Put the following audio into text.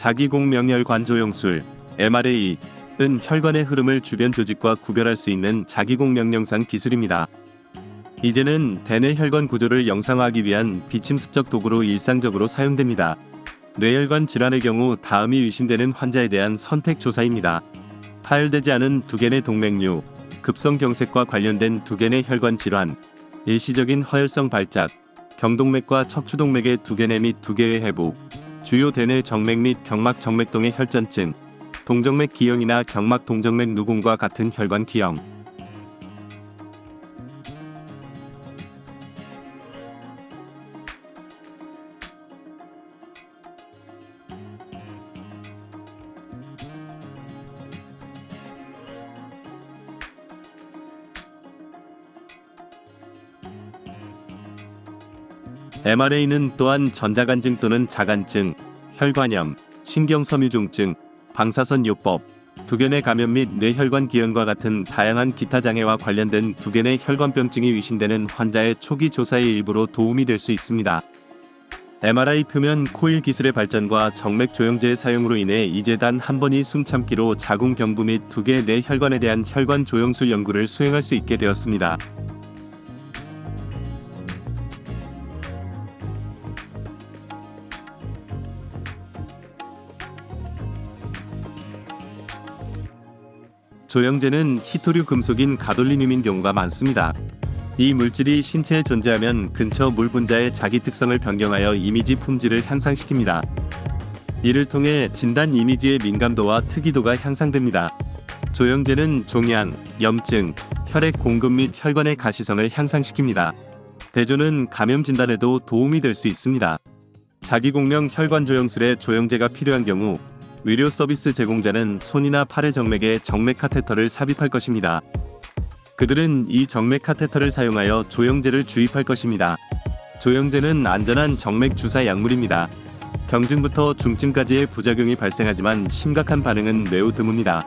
자기공명혈관 조영술 MRA은 혈관의 흐름을 주변 조직과 구별할 수 있는 자기공명령상 기술입니다. 이제는 대뇌 혈관 구조를 영상화하기 위한 비침습적 도구로 일상적으로 사용됩니다. 뇌혈관 질환의 경우 다음이 의심되는 환자에 대한 선택 조사입니다. 파열되지 않은 두개내 동맥류, 급성경색과 관련된 두개내 혈관 질환, 일시적인 허혈성 발작, 경동맥과 척추동맥의 두개내 및 두개의 회복, 주요 대뇌 정맥 및 경막 정맥동의 혈전증, 동정맥 기형이나 경막 동정맥 누궁과 같은 혈관 기형, MRA는 또한 전자간증 또는 자간증, 혈관염, 신경섬유종증, 방사선 요법, 두견의 감염 및 뇌혈관 기형과 같은 다양한 기타 장애와 관련된 두견의 혈관병증이 의심되는 환자의 초기 조사의 일부로 도움이 될 수 있습니다. MRI 표면 코일 기술의 발전과 정맥 조영제의 사용으로 인해 이제 단 한 번이 숨 참기로 자궁 경부 및 두개 뇌 혈관에 대한 혈관 조영술 연구를 수행할 수 있게 되었습니다. 조영제는 히토류 금속인 가돌리늄인 경우가 많습니다. 이 물질이 신체에 존재하면 근처 물 분자의 자기 특성을 변경하여 이미지 품질을 향상시킵니다. 이를 통해 진단 이미지의 민감도와 특이도가 향상됩니다. 조영제는 종양, 염증, 혈액 공급 및 혈관의 가시성을 향상시킵니다. 대조는 감염 진단에도 도움이 될 수 있습니다. 자기공명 혈관 조영술에 조영제가 필요한 경우 의료 서비스 제공자는 손이나 팔의 정맥에 정맥 카테터를 삽입할 것입니다. 그들은 이 정맥 카테터를 사용하여 조영제를 주입할 것입니다. 조영제는 안전한 정맥 주사 약물입니다. 경증부터 중증까지의 부작용이 발생하지만 심각한 반응은 매우 드뭅니다.